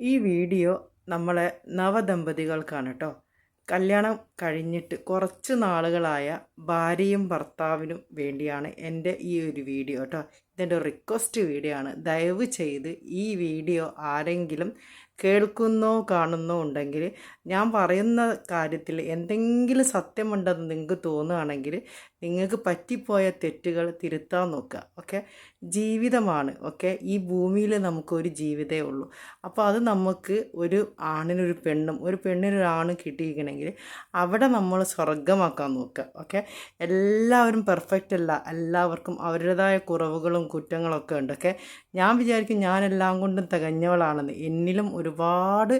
ഈ വീഡിയോ നമ്മളെ നവദമ്പതികൾക്കാണ് കേട്ടോ കല്യാണം കഴിഞ്ഞിട്ട് കുറച്ച് നാളുകളായ ഭാര്യയും ഭർത്താവിനും വേണ്ടിയാണ് എന്റെ ഈ ഒരു വീഡിയോ കേട്ടോ. ഇതെന്റെ റിക്വസ്റ്റ് വീഡിയോ ആണ് ദയവ് ചെയ്ത് ഈ വീഡിയോ ആരെങ്കിലും കേൾക്കുന്നോ കാണുന്നോ ഉണ്ടെങ്കിൽ ഞാൻ പറയുന്ന കാര്യത്തിൽ എന്തെങ്കിലും സത്യമുണ്ടെന്ന് നിങ്ങൾക്ക് തോന്നുകയാണെങ്കിൽ നിങ്ങൾക്ക് പറ്റിപ്പോയ തെറ്റുകൾ തിരുത്താൻ നോക്കുക. ഓക്കെ? ജീവിതമാണ്. ഓക്കെ? ഈ ഭൂമിയിൽ നമുക്കൊരു ജീവിതമേ ഉള്ളൂ. അപ്പോൾ അത് നമുക്ക് ഒരു ആണിനൊരു പെണ്ണും ഒരു പെണ്ണിനൊരു ആണും കിട്ടിയിരിക്കണമെങ്കിൽ അവിടെ നമ്മൾ സ്വർഗമാക്കാൻ നോക്കുക ഓക്കെ എല്ലാവരും പെർഫെക്റ്റ് അല്ല എല്ലാവർക്കും അവരുടേതായ കുറവുകളും കുറ്റങ്ങളൊക്കെ ഉണ്ട് ഓക്കെ ഞാൻ വിചാരിക്കും ഞാൻ എല്ലാം കൊണ്ടും തികഞ്ഞവളാണെന്ന്. എന്നിലും ഒരുപാട്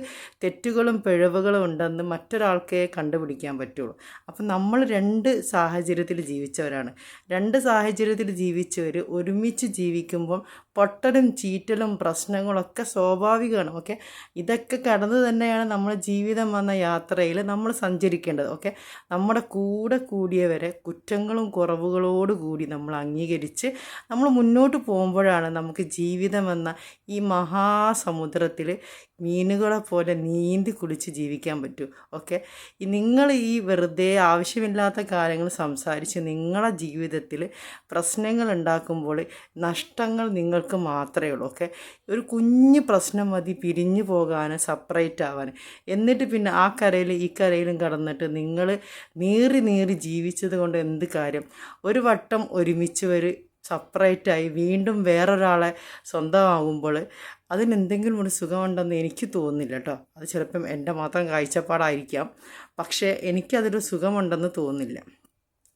തെറ്റുകളും പിഴവുകളും ഉണ്ടെന്ന് മറ്റൊരാൾക്കേ കണ്ടുപിടിക്കാൻ പറ്റുള്ളൂ. അപ്പം നമ്മൾ രണ്ട് സാഹചര്യത്തിൽ ജീവിച്ചവരാണ്. രണ്ട് സാഹചര്യത്തിൽ ജീവിച്ചവർ ഒരുമിച്ച് ജീവിക്കുമ്പോൾ പൊട്ടലും ചീറ്റലും പ്രശ്നങ്ങളൊക്കെ സ്വാഭാവികമാണ് ഓക്കെ ഇതൊക്കെ കടന്നു തന്നെയാണ് നമ്മൾ ജീവിതം വന്ന യാത്രയിൽ നമ്മൾ സഞ്ചരിക്കേണ്ടത്. ഓക്കെ? നമ്മുടെ കൂടെ കൂടിയവരെ കുറ്റങ്ങളും കുറവുകളോട് കൂടി നമ്മൾ അംഗീകരിച്ച് നമ്മൾ മുന്നോട്ട് പോകുമ്പോഴാണ് നമുക്ക് ജീവിതം എന്ന ഈ മഹാസമുദ്രത്തിൽ മീനുകളെ പോലെ നീന്തി കുളിച്ച് ജീവിക്കാൻ പറ്റൂ. ഓക്കെ? നിങ്ങൾ ഈ വെറുതെ ആവശ്യമില്ലാത്ത കാര്യങ്ങൾ സംസാരിച്ച് നിങ്ങളെ ജീവിതത്തിൽ പ്രശ്നങ്ങൾ ഉണ്ടാക്കുമ്പോൾ നഷ്ടങ്ങൾ നിങ്ങൾക്ക് മാത്രമേ ഉള്ളൂ. ഓക്കെ? ഒരു കുഞ്ഞ് പ്രശ്നം മതി പിരിഞ്ഞു പോകാൻ സെപ്പറേറ്റ് ആവാൻ എന്നിട്ട് പിന്നെ ആ കരയിൽ ഈ കരയിലും കടന്നിട്ട് നിങ്ങൾ നീറി നീറി ജീവിച്ചത് കൊണ്ട് എന്ത് കാര്യം? ഒരു വട്ടം ഒരുമിച്ച് ഒരു സെപ്പറേറ്റായി വീണ്ടും വേറൊരാളെ സ്വന്തമാകുമ്പോൾ അതിനെന്തെങ്കിലും ഒരു സുഖമുണ്ടെന്ന് എനിക്ക് തോന്നുന്നില്ല കേട്ടോ. അത് ചിലപ്പം എന്റെ മാത്രം കാഴ്ചപ്പാടായിരിക്കാം. പക്ഷേ എനിക്കതൊരു സുഖമുണ്ടെന്ന് തോന്നുന്നില്ല.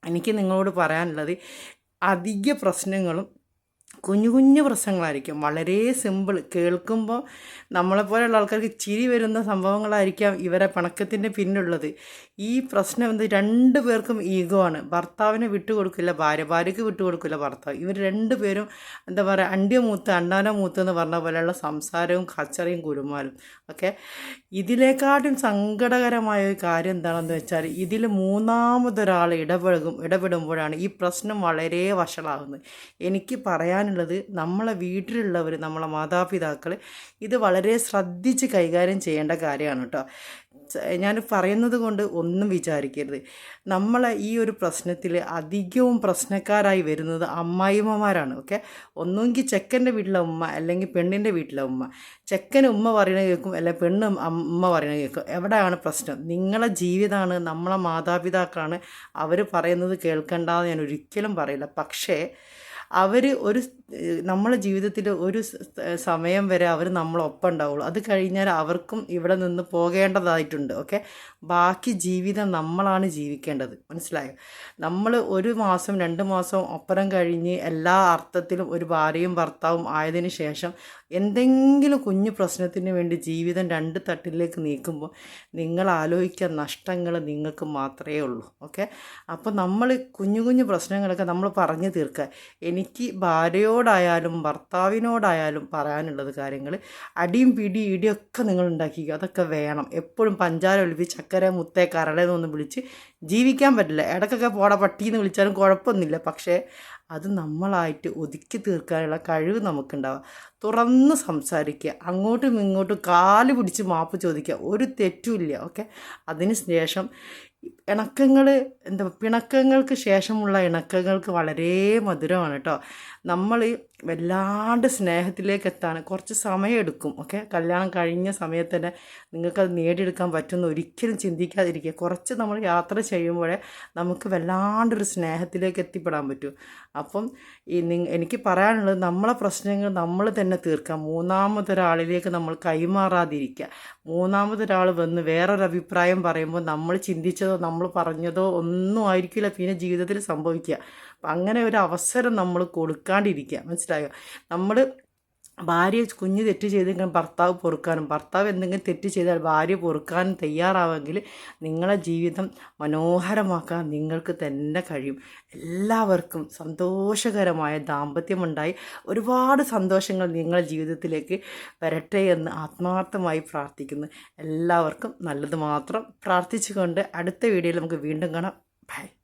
എനിക്ക് നിങ്ങളോട് പറയാനുള്ളത് അധിക പ്രശ്നങ്ങളും കുഞ്ഞു കുഞ്ഞു പ്രശ്നങ്ങളായിരിക്കും. വളരെ സിമ്പിൾ കേൾക്കുമ്പോൾ നമ്മളെപ്പോലെയുള്ള ആൾക്കാർക്ക് ചിരി വരുന്ന സംഭവങ്ങളായിരിക്കാം ഇവരെ പണക്കത്തിന്റെ പിന്നുള്ളത് ഈ പ്രശ്നം എന്ത്? രണ്ട് പേർക്കും ഈഗോ ആണ്. ഭർത്താവിനെ വിട്ടുകൊടുക്കില്ല ഭാര്യ ഭാര്യയ്ക്ക് വിട്ടുകൊടുക്കില്ല ഭർത്താവ്. ഇവർ രണ്ട് പേരും എന്താ പറയുക അണ്ടിയ മൂത്ത് അണ്ടാന മൂത്ത് എന്ന് പറഞ്ഞ പോലെയുള്ള സംസാരവും കച്ചറയും കുരുമാലും ഓക്കെ? ഇതിലേക്കാട്ടും സങ്കടകരമായ ഒരു കാര്യം എന്താണെന്ന് വെച്ചാൽ ഇതിൽ മൂന്നാമതൊരാൾ ഇടപെടും ഇടപെടുമ്പോഴാണ് ഈ പ്രശ്നം വളരെ വഷളാകുന്നത് എനിക്ക് പറയാനുള്ളത് നമ്മളെ വീട്ടിലുള്ളവർ നമ്മളെ മാതാപിതാക്കൾ ഇത് വളരെ ശ്രദ്ധിച്ച് കൈകാര്യം ചെയ്യേണ്ട കാര്യമാണ് കേട്ടോ. ഞാൻ പറയുന്നത് കൊണ്ട് ഒന്നും വിചാരിക്കരുത്. നമ്മളെ ഈ ഒരു പ്രശ്നത്തിൽ അധികവും പ്രശ്നക്കാരായി വരുന്നത് അമ്മായിമ്മമാരാണ് ഓക്കെ? ഒന്നുകിൽ ചെക്കന്റെ വീട്ടിലെ ഉമ്മ അല്ലെങ്കിൽ പെണ്ണിന്റെ വീട്ടിലെ ഉമ്മ. ചെക്കൻ ഉമ്മ പറയണ കേൾക്കും അല്ലെങ്കിൽ പെണ്ണ് ഉമ്മ പറയണ കേൾക്കും. എവിടെയാണ് പ്രശ്നം? നിങ്ങളെ ജീവിതമാണ് നമ്മളെ മാതാപിതാക്കളാണ് അവർ പറയുന്നത് കേൾക്കണ്ടെന്ന് ഞാൻ ഒരിക്കലും പറയില്ല. പക്ഷേ അവർ ഒരു നമ്മളെ ജീവിതത്തിൽ ഒരു സമയം വരെ അവർ നമ്മളൊപ്പം ഉണ്ടാവുള്ളൂ. അത് കഴിഞ്ഞാൽ അവർക്കും ഇവിടെ നിന്ന് പോകേണ്ടതായിട്ടുണ്ട് ഓക്കെ? ബാക്കി ജീവിതം നമ്മളാണ് ജീവിക്കേണ്ടത്. മനസ്സിലായോ? നമ്മൾ ഒരു മാസം രണ്ട് മാസം ഒപ്പരം കഴിഞ്ഞ് എല്ലാ അർത്ഥത്തിലും ഒരു ഭാര്യയും ഭർത്താവും ആയതിനു ശേഷം എന്തെങ്കിലും കുഞ്ഞു പ്രശ്നത്തിന് വേണ്ടി ജീവിതം രണ്ട് തട്ടിലേക്ക് നീക്കുമ്പോൾ നിങ്ങൾ ആലോചിക്കുക നഷ്ടങ്ങൾ നിങ്ങൾക്ക് മാത്രമേ ഉള്ളൂ ഓക്കെ? അപ്പോൾ നമ്മൾ കുഞ്ഞു കുഞ്ഞു പ്രശ്നങ്ങളൊക്കെ നമ്മൾ പറഞ്ഞു തീർക്കുക. എനിക്ക് ഭാര്യയോടായാലും ഭർത്താവിനോടായാലും പറയാനുള്ളത് കാര്യങ്ങൾ അടിയും പിടി ഇടിയൊക്കെ നിങ്ങൾ ഉണ്ടാക്കിക്കുക അതൊക്കെ വേണം. എപ്പോഴും പഞ്ചാര ഒളിപ്പി ചക്കര മുത്തേ കരളെന്നൊന്നും വിളിച്ച് ജീവിക്കാൻ പറ്റില്ല. ഇടയ്ക്കൊക്കെ പോടാ പട്ടിയെന്ന് വിളിച്ചാലും കുഴപ്പമൊന്നുമില്ല. പക്ഷേ അത് നമ്മളായിട്ട് ഒതുക്കി തീർക്കാനുള്ള കഴിവ് നമുക്കുണ്ടാവുക തുറന്ന് സംസാരിക്കുക അങ്ങോട്ടും ഇങ്ങോട്ടും കാൽ പിടിച്ച് മാപ്പ് ചോദിക്കുക ഒരു തെറ്റുമില്ല ഓക്കെ? അതിന് ശേഷം ഇണക്കങ്ങൾ എന്താ പിണക്കങ്ങൾക്ക് ശേഷമുള്ള ഇണക്കങ്ങൾക്ക് വളരെ മധുരമാണ് കേട്ടോ. നമ്മൾ വല്ലാണ്ട് സ്നേഹത്തിലേക്ക് എത്താൻ കുറച്ച് സമയമെടുക്കും ഓക്കെ? കല്യാണം കഴിഞ്ഞ സമയത്ത് തന്നെ നിങ്ങൾക്കത് നേടിയെടുക്കാൻ പറ്റുമെന്ന് ഒരിക്കലും ചിന്തിക്കാതിരിക്കുക. കുറച്ച് നമ്മൾ യാത്ര ചെയ്യുമ്പോഴേ നമുക്ക് വല്ലാണ്ടൊരു സ്നേഹത്തിലേക്ക് എത്തിപ്പെടാൻ പറ്റും. അപ്പം ഈ എനിക്ക് പറയാനുള്ളത് നമ്മളെ പ്രശ്നങ്ങൾ നമ്മൾ തന്നെ തീർക്കാം മൂന്നാമതൊരാളിലേക്ക് നമ്മൾ കൈമാറാതിരിക്കുക. മൂന്നാമതൊരാൾ വന്ന് വേറൊരു അഭിപ്രായം പറയുമ്പോൾ നമ്മൾ ചിന്തിച്ചതോ നമ്മൾ പറഞ്ഞതോ ഒന്നും ആയിരിക്കില്ല. പിന്നെ ജീവിതത്തിൽ സംഭവിക്കുക. അപ്പം അങ്ങനെ ഒരു അവസരം നമ്മൾ കൊടുക്കാണ്ടിരിക്കുക. നമ്മൾ ഭാര്യ കുഞ്ഞ് തെറ്റ് ചെയ്തെങ്കിലും ഭർത്താവ് പൊറുക്കാനും ഭർത്താവ് എന്തെങ്കിലും തെറ്റ് ചെയ്താൽ ഭാര്യ പൊറുക്കാനും തയ്യാറാവെങ്കിൽ നിങ്ങളെ ജീവിതം മനോഹരമാക്കാൻ നിങ്ങൾക്ക് തന്നെ കഴിയും. എല്ലാവർക്കും സന്തോഷകരമായ ദാമ്പത്യമുണ്ടായി. ഒരുപാട് സന്തോഷങ്ങൾ നിങ്ങളുടെ ജീവിതത്തിലേക്ക് വരട്ടെ എന്ന് ആത്മാർത്ഥമായി പ്രാർത്ഥിക്കുന്നു. എല്ലാവർക്കും നല്ലത് മാത്രം പ്രാർത്ഥിച്ചുകൊണ്ട് അടുത്ത വീഡിയോയിൽ നമുക്ക് വീണ്ടും കാണാം. ബൈ.